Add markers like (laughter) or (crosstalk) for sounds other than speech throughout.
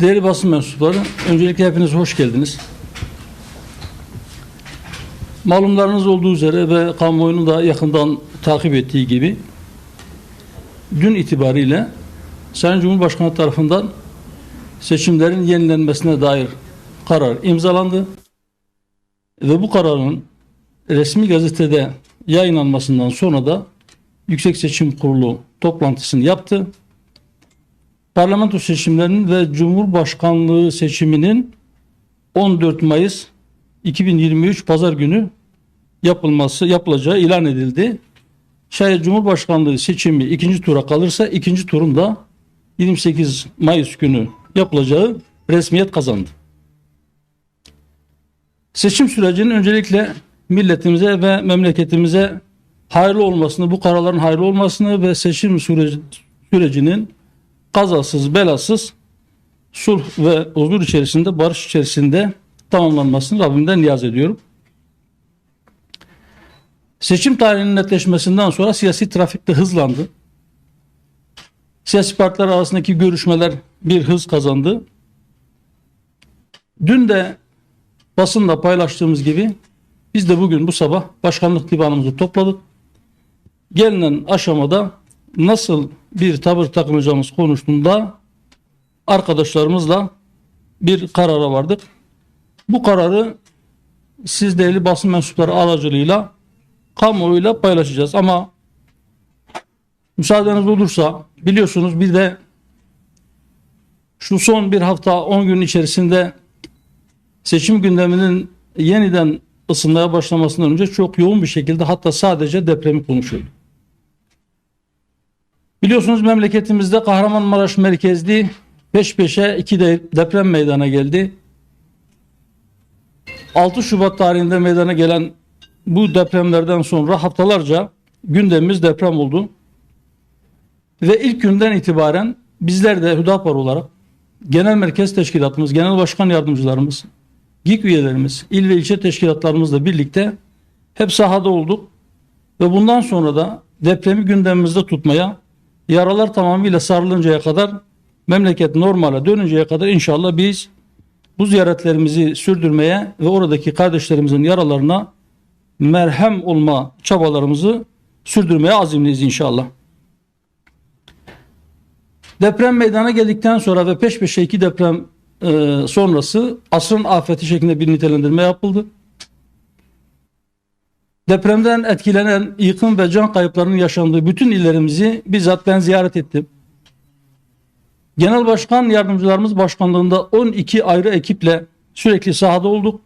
Değerli basın mensupları, öncelikle hepiniz hoş geldiniz. Malumlarınız olduğu üzere ve kamuoyunun da yakından takip ettiği gibi dün itibariyle Sayın Cumhurbaşkanı tarafından seçimlerin yenilenmesine dair karar imzalandı ve bu kararın resmi gazetede yayınlanmasından sonra da Yüksek Seçim Kurulu toplantısını yaptı parlamento seçimlerinin ve Cumhurbaşkanlığı seçiminin 14 Mayıs 2023 Pazar günü yapılması yapılacağı ilan edildi. Şayet Cumhurbaşkanlığı seçimi ikinci tura kalırsa ikinci turun da 28 Mayıs günü yapılacağı resmiyet kazandı. Seçim sürecinin öncelikle milletimize ve memleketimize hayırlı olmasını, bu kararların hayırlı olmasını ve seçim süreci, sürecinin kazasız belasız sulh ve huzur içerisinde barış içerisinde tamamlanmasını Rabbimden niyaz ediyorum. Seçim tarihinin netleşmesinden sonra siyasi trafikte hızlandı. Siyasi partiler arasındaki görüşmeler bir hız kazandı. Dün de basında paylaştığımız gibi biz de bugün bu sabah başkanlık divanımızı topladık. Gelinen aşamada nasıl bir tavır takınacağımız konusunda arkadaşlarımızla bir karara vardık. Bu kararı siz değerli basın mensupları aracılığıyla kamuoyuyla paylaşacağız ama müsaadeniz olursa biliyorsunuz bir de şu son bir hafta 10 gün içerisinde seçim gündeminin yeniden ısınmaya başlamasından önce çok yoğun bir şekilde hatta sadece depremi konuşuyorduk. Biliyorsunuz memleketimizde Kahramanmaraş merkezli peş peşe iki de deprem meydana geldi. 6 Şubat tarihinde meydana gelen bu depremlerden sonra haftalarca gündemimiz deprem oldu. Ve ilk günden itibaren bizler de Hüdapar olarak genel merkez teşkilatımız, genel başkan yardımcılarımız, GİK üyelerimiz, il ve ilçe teşkilatlarımızla birlikte hep sahada olduk. Ve bundan sonra da depremi gündemimizde tutmaya yaralar tamamıyla sarılıncaya kadar memleket normale dönünceye kadar inşallah biz bu ziyaretlerimizi sürdürmeye ve oradaki kardeşlerimizin yaralarına merhem olma çabalarımızı sürdürmeye azimliyiz inşallah. Deprem meydana geldikten sonra ve peş peşe iki deprem e, sonrası asrın afeti şeklinde bir nitelendirme yapıldı. Depremden etkilenen yıkım ve can kayıplarının yaşandığı bütün illerimizi bizzat ben ziyaret ettim. Genel Başkan Yardımcılarımız Başkanlığında 12 ayrı ekiple sürekli sahada olduk.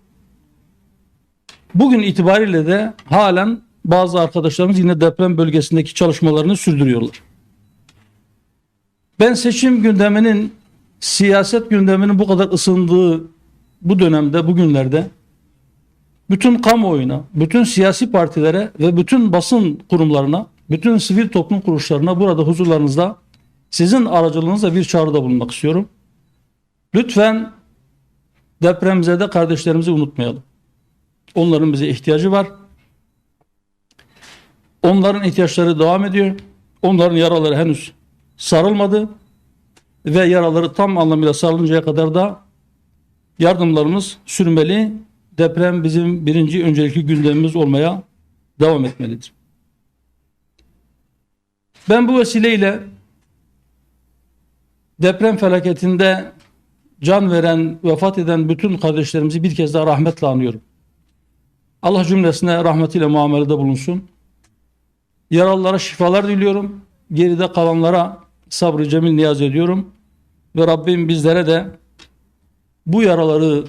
Bugün itibariyle de halen bazı arkadaşlarımız yine deprem bölgesindeki çalışmalarını sürdürüyorlar. Ben seçim gündeminin, siyaset gündeminin bu kadar ısındığı bu dönemde, bugünlerde bütün kamuoyuna, bütün siyasi partilere ve bütün basın kurumlarına, bütün sivil toplum kuruluşlarına burada huzurlarınızda sizin aracılığınızla bir çağrıda bulunmak istiyorum. Lütfen depremzede kardeşlerimizi unutmayalım. Onların bize ihtiyacı var. Onların ihtiyaçları devam ediyor. Onların yaraları henüz sarılmadı ve yaraları tam anlamıyla sarılıncaya kadar da yardımlarımız sürmeli. Deprem bizim birinci öncelikli gündemimiz olmaya devam etmelidir. Ben bu vesileyle deprem felaketinde can veren, vefat eden bütün kardeşlerimizi bir kez daha rahmetle anıyorum. Allah cümlesine rahmetiyle muamelede bulunsun. Yaralılara şifalar diliyorum. Geride kalanlara sabrı cemil niyaz ediyorum. Ve Rabbim bizlere de bu yaraları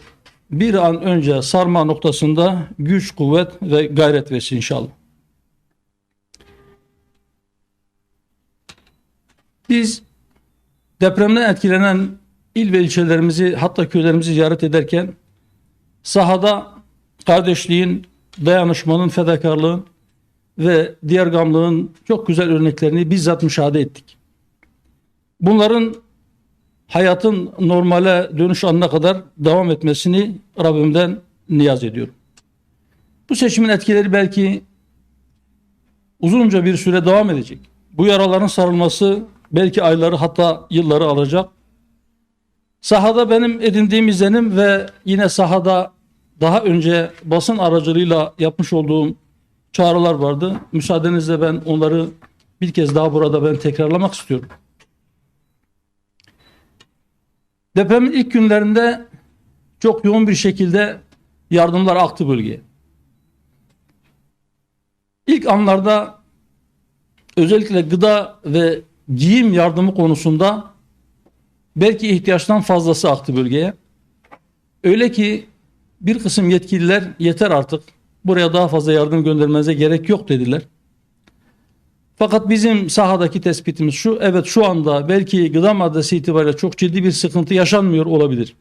bir an önce sarma noktasında güç, kuvvet ve gayret versin inşallah. Biz depremden etkilenen il ve ilçelerimizi hatta köylerimizi ziyaret ederken sahada kardeşliğin, dayanışmanın, fedakarlığın ve diğer gamlığın çok güzel örneklerini bizzat müşahede ettik. Bunların hayatın normale dönüş anına kadar devam etmesini Rabbimden niyaz ediyorum. Bu seçimin etkileri belki uzunca bir süre devam edecek. Bu yaraların sarılması belki ayları hatta yılları alacak. Sahada benim edindiğim izlenim ve yine sahada daha önce basın aracılığıyla yapmış olduğum çağrılar vardı. Müsaadenizle ben onları bir kez daha burada ben tekrarlamak istiyorum. Depremin ilk günlerinde çok yoğun bir şekilde yardımlar aktı bölgeye. İlk anlarda özellikle gıda ve giyim yardımı konusunda belki ihtiyaçtan fazlası aktı bölgeye. Öyle ki bir kısım yetkililer yeter artık buraya daha fazla yardım göndermenize gerek yok dediler. Fakat bizim sahadaki tespitimiz şu, evet şu anda belki gıda maddesi itibariyle çok ciddi bir sıkıntı yaşanmıyor olabilir.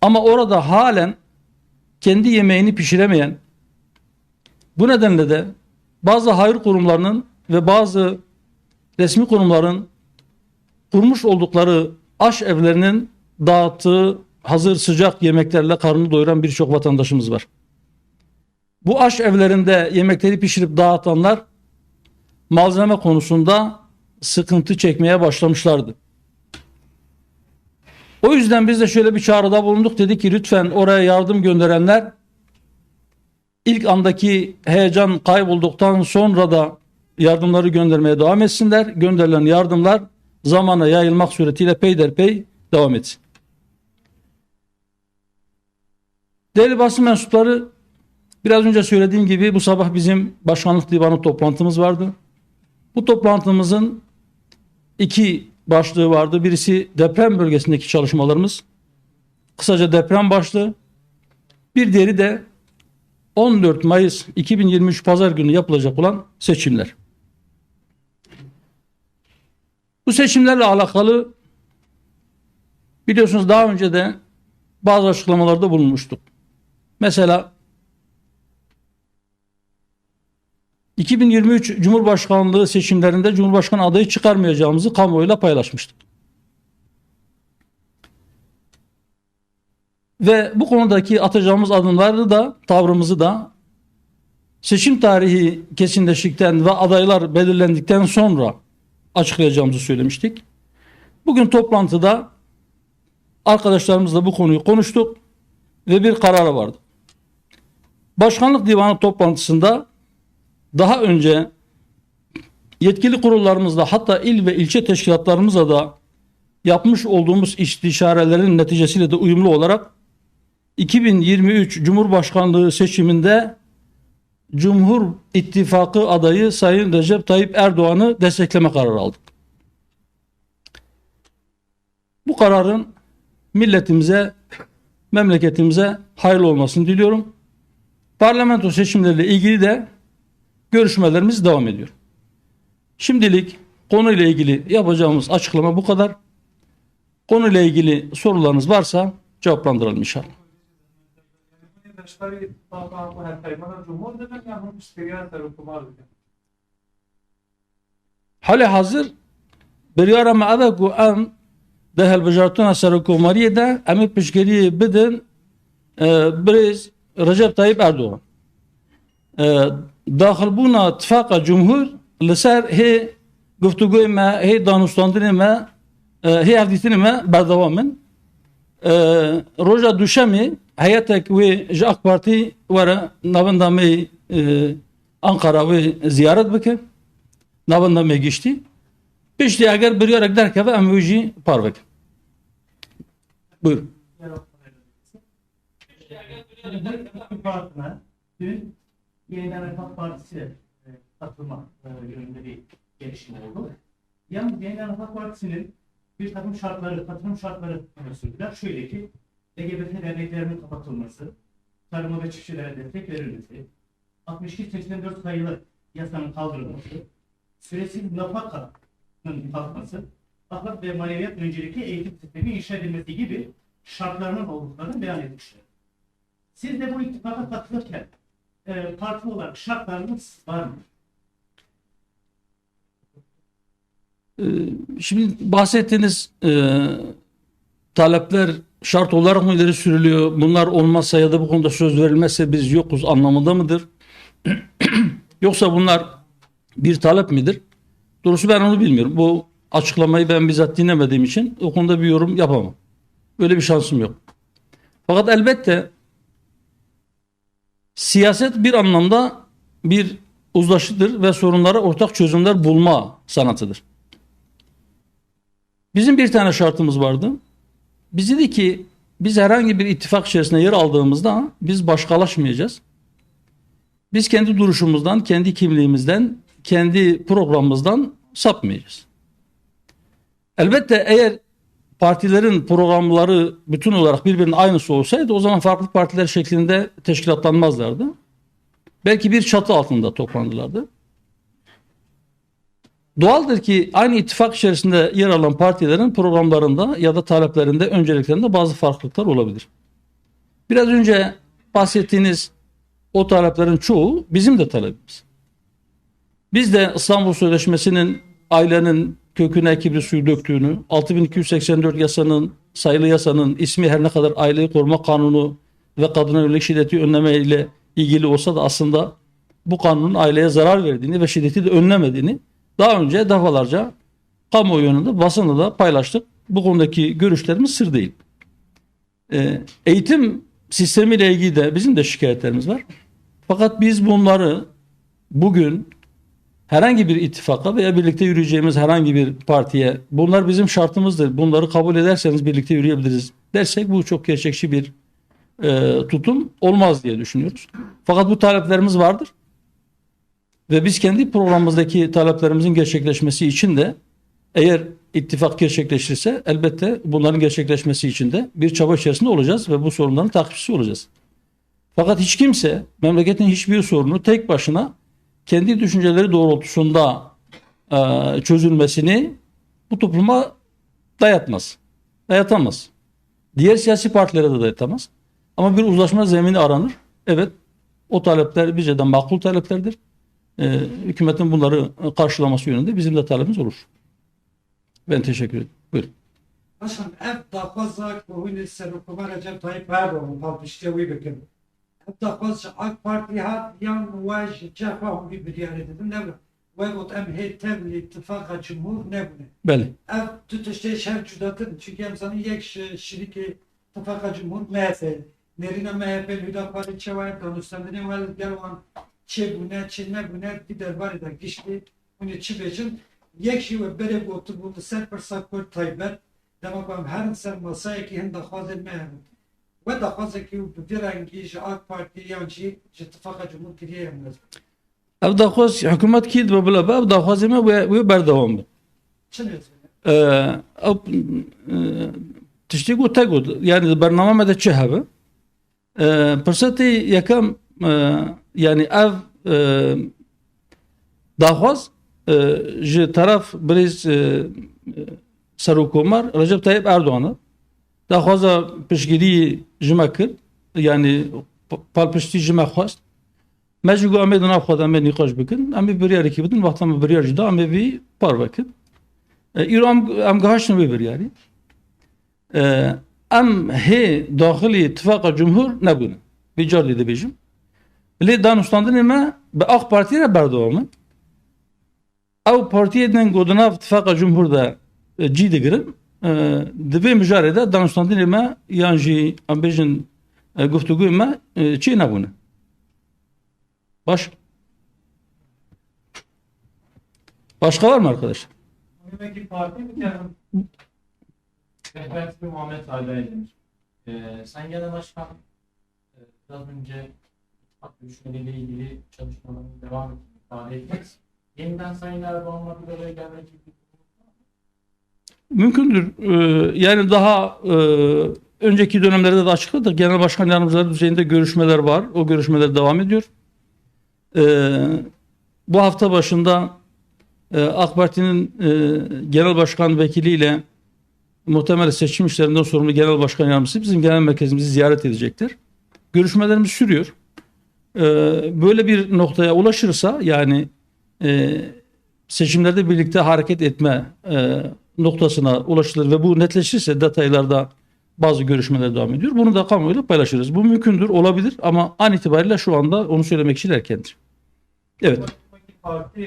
Ama orada halen kendi yemeğini pişiremeyen, bu nedenle de bazı hayır kurumlarının ve bazı resmi kurumların kurmuş oldukları aş evlerinin dağıttığı hazır sıcak yemeklerle karnını doyuran birçok vatandaşımız var. Bu aş evlerinde yemekleri pişirip dağıtanlar malzeme konusunda sıkıntı çekmeye başlamışlardı. O yüzden biz de şöyle bir çağrıda bulunduk. Dedik ki lütfen oraya yardım gönderenler ilk andaki heyecan kaybolduktan sonra da yardımları göndermeye devam etsinler. Gönderilen yardımlar zamana yayılmak suretiyle peyderpey devam etsin. Değerli basın mensupları biraz önce söylediğim gibi bu sabah bizim başkanlık divanı toplantımız vardı. Bu toplantımızın iki başlığı vardı. Birisi deprem bölgesindeki çalışmalarımız. Kısaca deprem başlığı. Bir diğeri de 14 Mayıs 2023 Pazar günü yapılacak olan seçimler. Bu seçimlerle alakalı biliyorsunuz daha önce de bazı açıklamalarda bulunmuştuk. Mesela 2023 Cumhurbaşkanlığı seçimlerinde Cumhurbaşkanı adayı çıkarmayacağımızı kamuoyuyla paylaşmıştık. Ve bu konudaki atacağımız adımları da tavrımızı da seçim tarihi kesinleştikten ve adaylar belirlendikten sonra açıklayacağımızı söylemiştik. Bugün toplantıda arkadaşlarımızla bu konuyu konuştuk ve bir karara vardı. Başkanlık Divanı toplantısında daha önce yetkili kurullarımızla hatta il ve ilçe teşkilatlarımızla da yapmış olduğumuz istişarelerin neticesiyle de uyumlu olarak 2023 Cumhurbaşkanlığı seçiminde Cumhur İttifakı adayı Sayın Recep Tayyip Erdoğan'ı destekleme kararı aldık. Bu kararın milletimize, memleketimize hayırlı olmasını diliyorum. Parlamento seçimleriyle ilgili de görüşmelerimiz devam ediyor. Şimdilik konuyla ilgili yapacağımız açıklama bu kadar. Konuyla ilgili sorularınız varsa cevaplandıralım inşallah. Hali hazır biryara me ave ku em de helbijartuna serokkomariye de em ê piştgiriyê bidin e, birêz Hê guftugûyê me hê danûstandinê me e, hê hevdîtinê me berdewam in. E, roja duşemê heyetek wê ji AK Partî were navenda me e, Ankara wê ziyaret bike navenda me giştî piştî eger biryarek derkeve em wê jî par bikin. Yeniden Refah Partisi e, katılma e, yönünde bir gelişme oldu. Yalnız Yeniden Refah Partisi'nin bir takım şartları, katılım şartları sürdüler. Şöyle ki, LGBT derneklerinin kapatılması, tarıma ve çiftçilere destek verilmesi, 62-84 sayılı yasanın kaldırılması, süresiz nafakanın kalkması, ahlak ve maneviyat öncelikli eğitim sistemi inşa edilmesi gibi şartlarının olduklarını beyan etmişler. Siz de bu ittifaka katılırken e, parti olarak şartlarınız var mı? Ee, Şimdi bahsettiğiniz e, talepler şart olarak mı ileri sürülüyor? Bunlar olmazsa ya da bu konuda söz verilmezse biz yokuz anlamında mıdır? (clears throat) Yoksa bunlar bir talep midir? Doğrusu ben onu bilmiyorum. Bu açıklamayı ben bizzat dinlemediğim için o konuda bir yorum yapamam. Öyle bir şansım yok. Fakat elbette siyaset bir anlamda bir uzlaşıdır ve sorunlara ortak çözümler bulma sanatıdır. Bizim bir tane şartımız vardı. Biz dedi ki biz herhangi bir ittifak içerisinde yer aldığımızda biz başkalaşmayacağız. Biz kendi duruşumuzdan, kendi kimliğimizden, kendi programımızdan sapmayacağız. Elbette eğer partilerin programları bütün olarak birbirinin aynısı olsaydı o zaman farklı partiler şeklinde teşkilatlanmazlardı. Belki bir çatı altında toplandılardı. Doğaldır ki aynı ittifak içerisinde yer alan partilerin programlarında ya da taleplerinde, önceliklerinde bazı farklılıklar olabilir. Biraz önce bahsettiğiniz o taleplerin çoğu bizim de talebimiz. Biz de İstanbul Sözleşmesi'nin ailenin köküne kibri suyu döktüğünü, 6284 yasanın, sayılı yasanın ismi her ne kadar aileyi koruma kanunu ve kadına yönelik şiddeti önleme ile ilgili olsa da aslında bu kanunun aileye zarar verdiğini ve şiddeti de önlemediğini daha önce defalarca kamuoyu önünde basında da paylaştık. Bu konudaki görüşlerimiz sır değil. Ee, eğitim sistemiyle ilgili de bizim de şikayetlerimiz var. Fakat biz bunları bugün herhangi bir ittifaka veya birlikte yürüyeceğimiz herhangi bir partiye bunlar bizim şartımızdır. Bunları kabul ederseniz birlikte yürüyebiliriz dersek bu çok gerçekçi bir e, tutum olmaz diye düşünüyoruz. Fakat bu taleplerimiz vardır. Ve biz kendi programımızdaki taleplerimizin gerçekleşmesi için de eğer ittifak gerçekleşirse elbette bunların gerçekleşmesi için de bir çaba içerisinde olacağız ve bu sorunların takipçisi olacağız. Fakat hiç kimse memleketin hiçbir sorunu tek başına kendi düşünceleri doğrultusunda e, çözülmesini bu topluma dayatmaz. Dayatamaz. Diğer siyasi partilere de dayatamaz. Ama bir uzlaşma zemini aranır. Evet o talepler bizce de makul taleplerdir. E, hükümetin bunları karşılaması yönünde bizim de talebimiz olur. Ben teşekkür ederim. Buyurun. Başkan ev daxwaza ku hûn Serokuma Recep Tayyip Erdoğan palpiştiye wî biryarê didin ne bû. We got em hê tev li ittifaka cumhur nebûne. Bəli. Ev tu tiştê şev cudatin çünkü zanîn yek ji şirîkê ittifaka cumhur MHP. Nerîna MHP Hüdaparê çawa danûstandinê we gel wan çê bûne çê nebûne di derbarê de giştî hûn ê çi bêjin. Yek jî we berê gotu bû li ser pirsa Kurd taybet demek ki her ser masaya ki hem daxwazên me hene. Ve daxwazekî bi vî rengî ji AK Parti yan jî ji ittifaka Cumhur kiriye em lez. Ev daxwaz hükümet kî dibe bila be ev daxwazê me wê berdewam be. Çi? Ee, ew e, tiştî got te got yani di bername me de çi hebe Ee, pirsetê yekem e, yani ev e, daxwaz ji taraf birêz Serokkomar Recep Tayyip Erdoğan'ı daxwaza piştgirî ji me kir yani palpiştî ji me xwast. Me jî got em ê di nav xwe de em ê nîqaş bikin em ê biryarekî bidin wexta me biryar jî da em ê vî par vekin E, îro em em gihiştin wê biryarî. E, em hê daxilî ittifaka cumhur nebûne vî car dê dibêjim lê danûstandinê me bi AK Partiye re berdewam in ew partiyê din got di nav ittifaka cumhur de e, de danûstandinê me yan jî em bêjin e, guftugûyê me e, çê nebûne baş Başka var mı arkadaş? Önündeki parti Aydemir. Ee, sen genel başkan e, biraz önce ittifak görüşmeleriyle ilgili çalışmalarını devam ettiğini ifade ettiniz. Yeniden Sayın Erdoğan'la bir araya gelmek bir durum var mı? Mümkündür. Ee, yani daha e, önceki dönemlerde de açıkladık. Genel başkan yardımcıları düzeyinde görüşmeler var. O görüşmeler devam ediyor. Ee, bu hafta başında e, AK Parti'nin e, genel başkan vekiliyle muhtemelen seçim işlerinden sorumlu genel başkan yardımcısı bizim genel merkezimizi ziyaret edecekler. Görüşmelerimiz sürüyor. Ee, böyle bir noktaya ulaşırsa yani e, seçimlerde birlikte hareket etme e, noktasına ulaşılır ve bu netleşirse detaylarda bazı görüşmeler devam ediyor. Bunu da kamuoyuyla paylaşırız. Bu mümkündür, olabilir ama an itibariyle şu anda onu söylemek için erkendir. Evet. Parti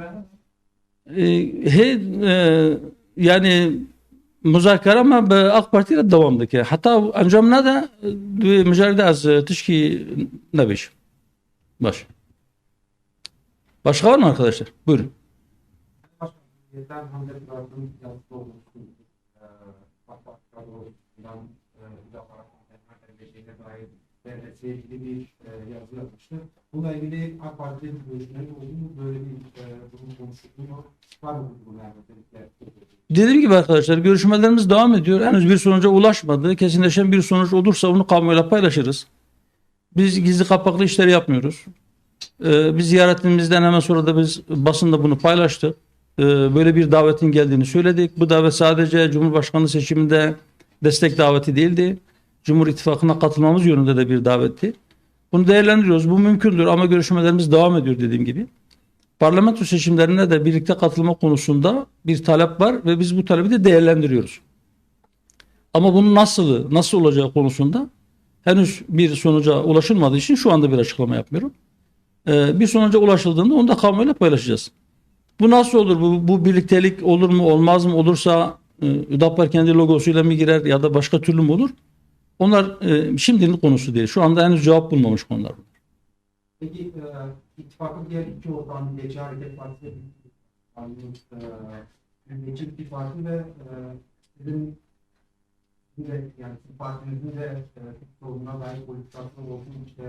ve her e, yani muzakere ama AK Parti ile devam dike. Hatta encamına da e, mücadele az e, tişki nebiş. Baş. Başka var mı arkadaşlar? Buyurun. İlgili bir yazı. Bununla ilgili AK oldu mu? Böyle bir durum konuşuldu mu? Var mı bu yani? Dediğim gibi arkadaşlar görüşmelerimiz devam ediyor. Henüz bir sonuca ulaşmadı. Kesinleşen bir sonuç olursa onu kamuoyuyla paylaşırız. Biz gizli kapaklı işleri yapmıyoruz. Ee, biz ziyaretimizden hemen sonra da biz basında bunu paylaştık. Ee, böyle bir davetin geldiğini söyledik. Bu davet sadece Cumhurbaşkanlığı seçiminde destek daveti değildi. Cumhur İttifakı'na katılmamız yönünde de bir davetti. Bunu değerlendiriyoruz. Bu mümkündür ama görüşmelerimiz devam ediyor dediğim gibi. Parlamento seçimlerine de birlikte katılma konusunda bir talep var ve biz bu talebi de değerlendiriyoruz. Ama bunun nasıl nasıl olacağı konusunda henüz bir sonuca ulaşılmadığı için şu anda bir açıklama yapmıyorum. Ee, bir sonuca ulaşıldığında onu da kamuoyuyla paylaşacağız. Bu nasıl olur? Bu, bu birliktelik olur mu olmaz mı? Olursa e, Hüdapar kendi logosuyla mı girer ya da başka türlü mü olur? Onlar e, şimdinin konusu değil. Şu anda henüz cevap bulmamış konular. Peki eee ittifakın diğer iki ortağının Milliyetçi Hareket Partisi ve yani, eee, Milliyetçi İttifakı ve eee, sizin yani sizin partinizin de sorununa dair politikası olsun işte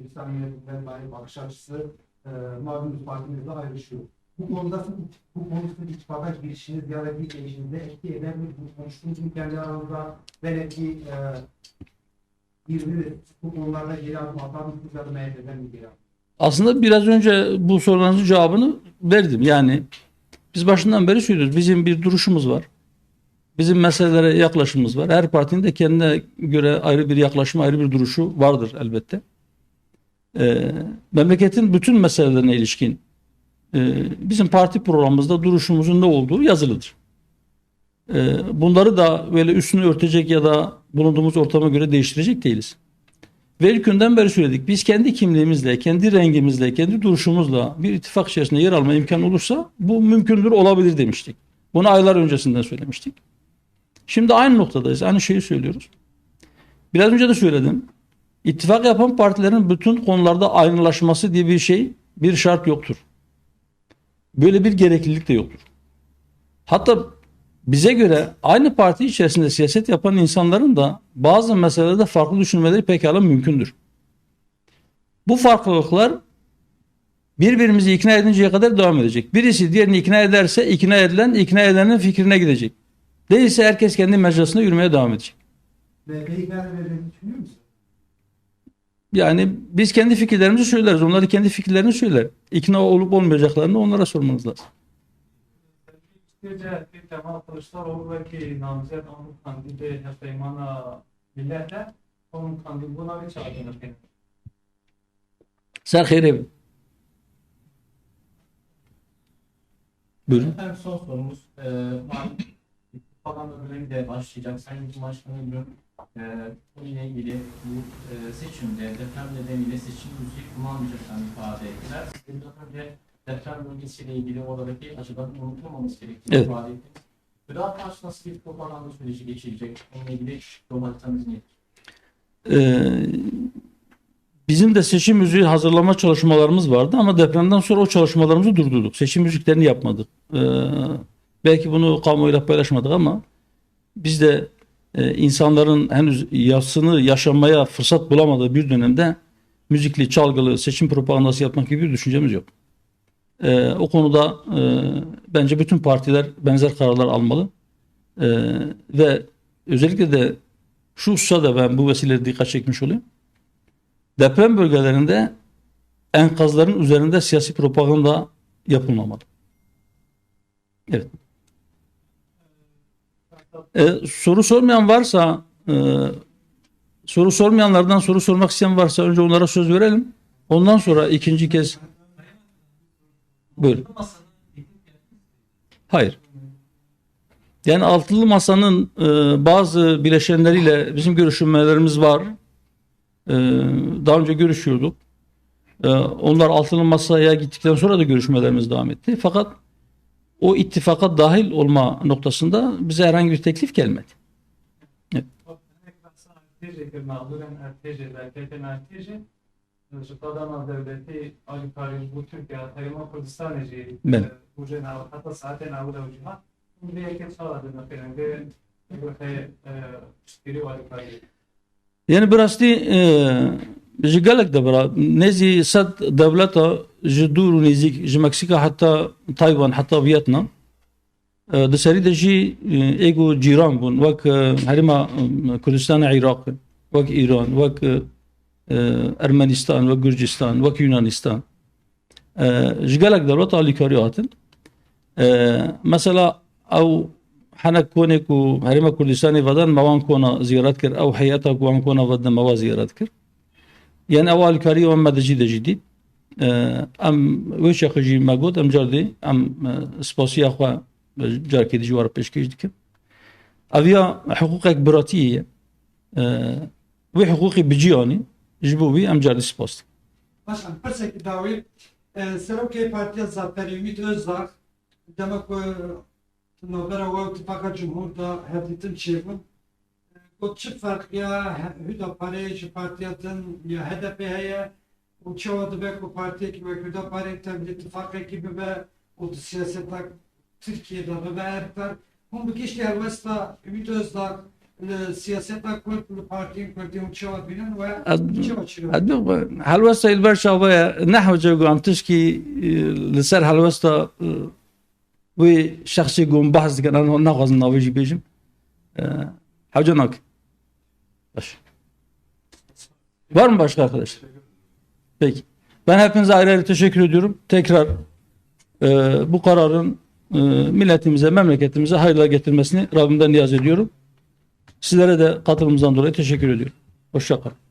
Yönetimine dair bakış açısı eee malumunuz partinizle ayrışıyor. Bu konuda bu konusunda ittifaka girişiniz ya da bir değişinizde etki eder mi? Bu konuştuğunuz mu kendi aranızda belki eee birbiri bu konularda geri adım atar mısınız ya da MHP'den mi geri? Aslında biraz önce bu sorularınızın cevabını verdim. Yani biz başından beri söylüyoruz. Bizim bir duruşumuz var. Bizim meselelere yaklaşımımız var. Her partinin de kendine göre ayrı bir yaklaşımı, ayrı bir duruşu vardır elbette. Ee, memleketin bütün meselelerine ilişkin e, bizim parti programımızda duruşumuzun ne olduğu yazılıdır. Ee, bunları da böyle üstünü örtecek ya da bulunduğumuz ortama göre değiştirecek değiliz. Ve ilk günden beri söyledik. Biz kendi kimliğimizle, kendi rengimizle, kendi duruşumuzla bir ittifak içerisinde yer alma imkanı olursa bu mümkündür, olabilir demiştik. Bunu aylar öncesinden söylemiştik. Şimdi aynı noktadayız. Aynı şeyi söylüyoruz. Biraz önce de söyledim. İttifak yapan partilerin bütün konularda aynılaşması diye bir şey, bir şart yoktur. Böyle bir gereklilik de yoktur. Hatta bize göre aynı parti içerisinde siyaset yapan insanların da bazı meselelerde farklı düşünmeleri pekala mümkündür. Bu farklılıklar birbirimizi ikna edinceye kadar devam edecek. Birisi diğerini ikna ederse ikna edilen ikna edenin fikrine gidecek. Değilse herkes kendi mecrasında yürümeye devam edecek. MHP'yi ikna edebileceğini düşünüyor musun? Yani biz kendi fikirlerimizi söyleriz. Onlar da kendi fikirlerini söyler. İkna olup olmayacaklarını onlara sormanız lazım. Bir. Sen hayır Buyurun. Efendim son sorumuz. Malum falan da dönemi de başlayacak. Sayın Cumhurbaşkanı dün e, bununla ilgili bu e, seçimde deprem nedeniyle seçim müziği kullanmayacaklarını ifade ettiler. Biraz önce deprem bölgesiyle ilgili oradaki acıların unutulmaması gerektiğini Evet. ifade ettiniz. Gıda karşı nasıl bir propaganda süreci geçirecek? Onunla ilgili yol haritanız nedir? Ee, bizim de seçim müziği hazırlama çalışmalarımız vardı ama depremden sonra o çalışmalarımızı durdurduk. Seçim müziklerini yapmadık. Ee, belki bunu kamuoyuyla paylaşmadık ama biz de e, insanların henüz yasını yaşamaya fırsat bulamadığı bir dönemde müzikli, çalgılı seçim propagandası yapmak gibi bir düşüncemiz yok. Ee, o konuda e, bence bütün partiler benzer kararlar almalı. Ee, ve özellikle de şu hususa da ben bu vesileyle dikkat çekmiş olayım. Deprem bölgelerinde enkazların üzerinde siyasi propaganda yapılmamalı. Evet. Ee, soru sormayan varsa e, soru sormayanlardan soru sormak isteyen varsa önce onlara söz verelim. Ondan sonra ikinci kez buyurun. Hayır. Yani altılı masanın e, bazı bileşenleriyle bizim görüşmelerimiz var. E, daha önce görüşüyorduk. E, onlar altılı masaya gittikten sonra da görüşmelerimiz devam etti. Fakat o ittifaka dahil olma noktasında bize herhangi bir teklif gelmedi. Evet. Adana Devleti Ali Karayüz bu Türkiye Tayma Kurdistan Eceği bu cenab-ı hatta zaten avda ucuma bir erkek sağladığına falan ve Yani biraz da e, bizi galak da bırak. Nezi sad devleta جدور ونيزيك جمكسيكا حتى تايوان حتى فيتنام أه، دسري جي أه، ايجو جيران بون. وك أه، هرما كردستان عراق وك إيران وك أرمنستان وك جرجستان وك يونانستان. جقالك دولة اليكاري هاتن مثلا أو حنا كونيكو هرما كردستاني فدان موان كونا زيارات كر أو حياتك وان كونا فدان موان زيارات كر. يعني أول كاري وما جديد. دجديد ام وش خوجی مگود ام جردی ام سپاسی اخوا دی که دیجوار پیشکش دکم اویا حقوق براتیه و حقوقی بجیانی جبوی ام جردی سپاس. باشم پرسک داوی سروکی پارتیا زاپری امید özdag demek نوبر و اتفاق جمهور دا هدیتن چیبون گوت چه فرقیا هدا پاره چه پارتیاتن یا هدف هیا o çoğadı ve o partiye gibi Hüdapare tabi ittifak ekibi ve o siyasetler Türkiye'de ve erkler. Hum bu kişi elbette Ümit Özdağ e, siyasetler kurdu partiyin kurdu çoğadı binen ve Az- çoğadı çırıyor. هلوستا البرشا ويا نحو جوجو عم تشكي لسر هلوستا وي شخصي قوم بحث كان انا ناخذ ناويجي بيجم حوجناك baş. Var mı başka arkadaşlar? Peki. Ben hepinize ayrı ayrı teşekkür ediyorum. Tekrar e, bu kararın e, milletimize, memleketimize hayırlar getirmesini Rabbimden niyaz ediyorum. Sizlere de katılımınızdan dolayı teşekkür ediyorum. Hoşça kalın.